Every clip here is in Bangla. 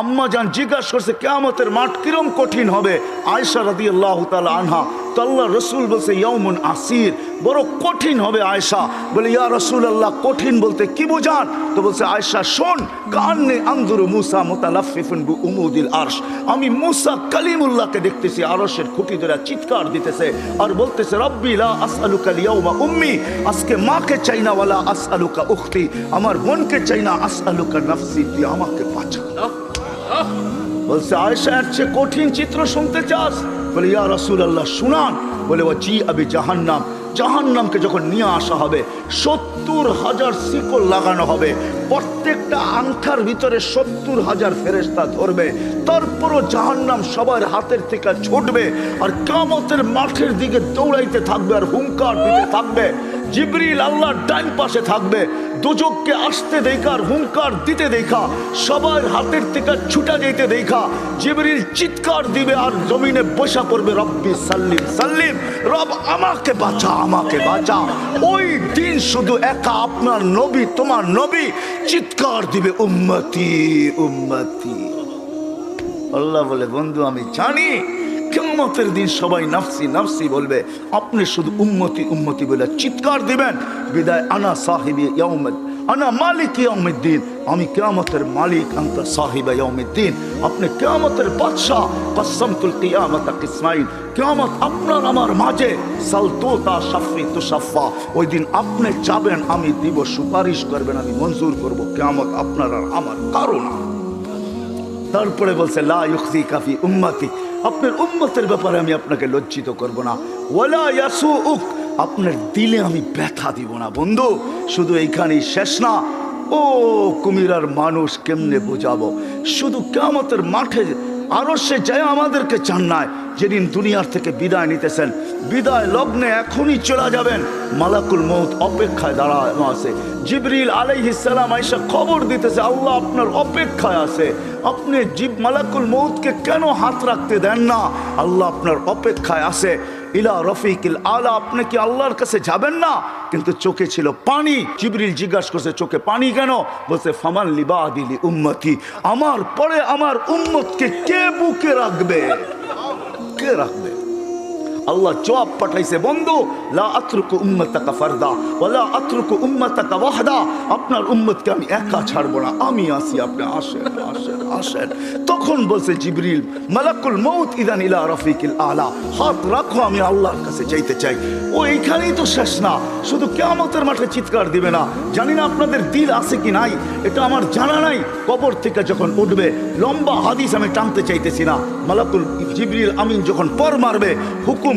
আম্মা যান জিজ্ঞাসা করছে, কেয়ামতের মাঠ কিরম কঠিন হবে? আয়সা রাদি আল্লাহ তালা আনহা, তো আল্লাহ রসুল বলছে ইয়মুন আসির, বড় কঠিন হবে আয়সা বলে, ইয়া রসুল আল্লাহ কঠিন বলতে কি বোঝান? তো বলছে আয়সা শোন, কান্নে আন্দুর মুসা মোতালাফিফুন উমুদিল আরশ। আমি মুসা কালিমুল্লাহকে দেখতেছি, আরশের খুঁটি ধরে চিৎকার দিতেছে আর বলতেছে, রব্বি লা আসআলুকা লিয়াউমা উম্মি, আজকে মাকে চাই না, ওয়ালা আসআলুকা উখতি। আমার বোনকে চাই না, আসআলুকা নাফসি, তুই আমাকে বাঁচা বলছে আয়সা এর চেয়ে কঠিন চিত্র শুনতে চাস? বলে, ইয়া রসুল আল্লাহ শুনান। বলে ও জি আবি জাহান্নাম। জাহান্নামকে যখন নিয়ে আসা হবে, সত্তর হাজার শিকল লাগানো হবে। প্রত্যেকটা আংখার ভিতরে সত্তর হাজার ফেরেস্তা ধরবে। তারপরও জাহান্নাম সবার হাতের থেকে ছুটবে আর কামতের মাঠের দিকে দৌড়াইতে থাকবে আর হুঙ্কার দিতে থাকবে। জিবরিল আল্লাহর ডাইন পাশে থাকবে। দুজককে আসতে দেখা আর হুঙ্কার দিতে দেখা, সবার হাতের থেকে ছুটা যেতে দেখা। জিবরিল চিৎকার দিবে আর জমিনে বসা পড়বে, রব্বি সাল্লিম সাল্লিম, রব আমাকে বাঁচা আমাকে বাঁচা। ওই দিন শুধু একা আপনার নবী, তোমার নবী চিৎকার দিবে, উম্মতি উম্মতি। আল্লাহ বলে, বন্ধু, আমি জানি কেমতের দিন সবাই নাফসি নাফসি বলবে, আপনি শুধু উম্মতি উম্মতি বলে চিৎকার দিবেন। বিদায়, আনা সাহিবি আনা মালিক ইয়াউমিদ্দিন। আমি কেয়ামতের মালিক, আন্ত সাহিবা ইয়াউমিদ্দিন। আপনি কেয়ামতের বাদশাহ কসমতুল কিয়ামত ইসমাইল কেয়ামত আপনার, আমার মাঝে। সালতোতা শাফি তুষাফা ওই দিন আপনি চাবেন আমি দিব, সুপারিশ করবেন, আমি মঞ্জুর করব। কেয়ামত আপনার আর আমার কারণ তারপরে বলছে, লা ইউখজি কাফি উম্মতি আপনার উম্মতের ব্যাপারে আমি আপনাকে লজ্জিত করব না। ওয়ালা ইয়াসু উক আপনার দিলে আমি ব্যথা দিব না, বন্ধু। শুধু এইখানেই শেষ না, ও কুমিরার মানুষ কেমনে বোঝাবো? শুধু কেমতের মাঠে আরও সে যায় আমাদেরকে চান নাই। যেদিন দুনিয়ার থেকে বিদায় নিতেছেন। বিদায় লগ্নে এখনই চলে যাবেন। মালাকুল মৌত অপেক্ষায় দাঁড়ানো আছে। জিবরিল আলাইহিসালাম আইসা খবর দিতেছে, আল্লাহ আপনার অপেক্ষায় আছে। আপনি জিব, মালাকুল মৌতকে কেন হাত রাখতে দেন না? আল্লাহ আপনার অপেক্ষায় আছে। ইলা রফিকিল আলা, আপনি কি আল্লাহর কাছে যাবেন না? কিন্তু চোখে ছিল পানি। জিবরিল জিজ্ঞাসা করছে, চোখে পানি কেন? বলছে, ফামান লিবা দিলি উম্মতি। আমার পরে আমার উম্মতকে কে বুকে রাখবে? কে রাখবে? আল্লাহ জবাব পাঠাইছে, বন্ধু, লা আত্রুকু উম্মতাকা ফারদা ওয়ালা আত্রুকু উম্মতাকা ওয়াহদা। আপনার উম্মতকে আমি একা ছাড়বো না, আমি আসি আপনি আসেন আসেন আসেন। তখন বলছে জিবরিল, মালাকুল মৌত ইদান ইলা রফিকিল আলা। হাত রাখো, আমি আল্লাহর কাছে যাইতে চাই। ও এইখানেই তো শেষ না, শুধু কেয়ামতের মাঠে চিৎকার দিবে না। জানি না আপনাদের দিল আছে কি নাই, এটা আমার জানা নাই। কবর থেকে যখন উঠবে, লম্বা হাদিস আমি টানতে চাইতেছি না। মালাকুল জিবরিল আমিন যখন পর মারবে, হুকুম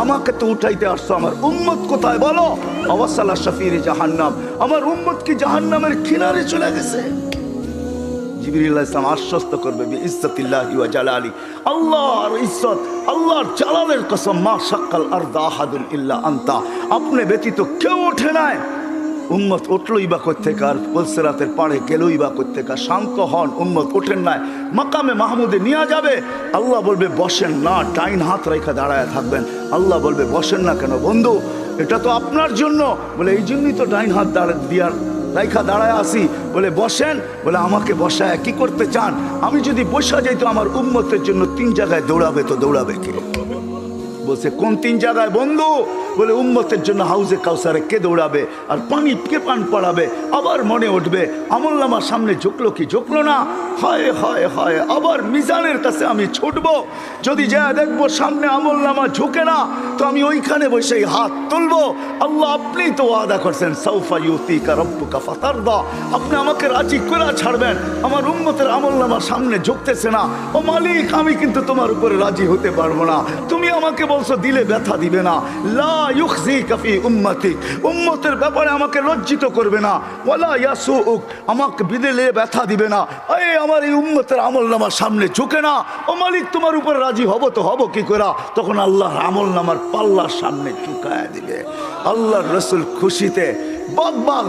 আমাকে তো উঠাইতে আসছো, আমার উম্মত কোথায় বলো? আবাসাল্লাহ শফির জাহান্নাম। আমার উম্মত কি জাহান্নামের কিনারে চলে গেছে? আশ্বস্ত করবে আল্লাহর জালালের মা আনতা। আপনি ব্যতীত কেউ ওঠে নাই। উম্মত উঠলই বা কোথেকে আর পলসেরাতের পাড়ে গেলই বা কোথেকে শান্ত হন, উম্মত ওঠেন নাই, মাকামে মাহমুদে নিয়ে যাবে। আল্লাহ বলবে, বসেন না টাইন হাত রেখা দাঁড়ায় থাকবেন। আল্লাহ বলবে, বসেন না কেন বন্ধু, এটা তো আপনার জন্য। বলে, এই জন্যই তো ডাইন হাত দাঁড়া দিয়ার রাইখা দাঁড়ায় আসি বলে, বসেন। বলে, আমাকে বসায় কি করতে চান? আমি যদি বসা যাই তো আমার উম্মতের জন্য তিন জায়গায় দৌড়াবে তো দৌড়াবে কে? বলছে, কোন তিন জায়গায় বন্ধু? বলে, উম্মতের জন্য হাউজে কাউসারে কে দৌড়াবে আর পানি কে পান পড়াবে? আবার মনে উঠবে আমল্লামার সামনে ঝুঁকলো কি ঝুঁকলো না? হয় হয় হয়, আবার মিজানের কাছে আমি ছুটবো। যদি যা দেখব সামনে আমল্লামা ঝুঁকে না, তো আমি ওইখানে বসে হাত তুলবো। আল্লাহ আপনি তো ওয়াদা করছেন সৌফা ইউতি কারব্বুকা ফাতারদা। আপনি আমাকে রাজি করে ছাড়বেন, আমার উম্মতের আমল্লামার সামনে ঝুঁকতেছে না। ও মালিক, আমি কিন্তু তোমার উপরে রাজি হতে পারব না। তুমি আমাকে বলছো, দিলে ব্যথা দিবে না। লা কাফি উম্মতি। উম্মতের ব্যাপারে আমাকে লজ্জিত করবে না। ওয়ালা ইয়াসুউক, আমাকে বিদেলে ব্যথা দিবে না। এই আমার এই উম্মতের আমল নামার সামনে ঝুঁকে না। ও মালিক, তোমার উপর রাজি হব তো হব কি করা? তখন আল্লাহর আমল নামার পাল্লার সামনে ঝুঁকায় দিবে। আল্লাহর রসুল খুশিতে বাগ বাগ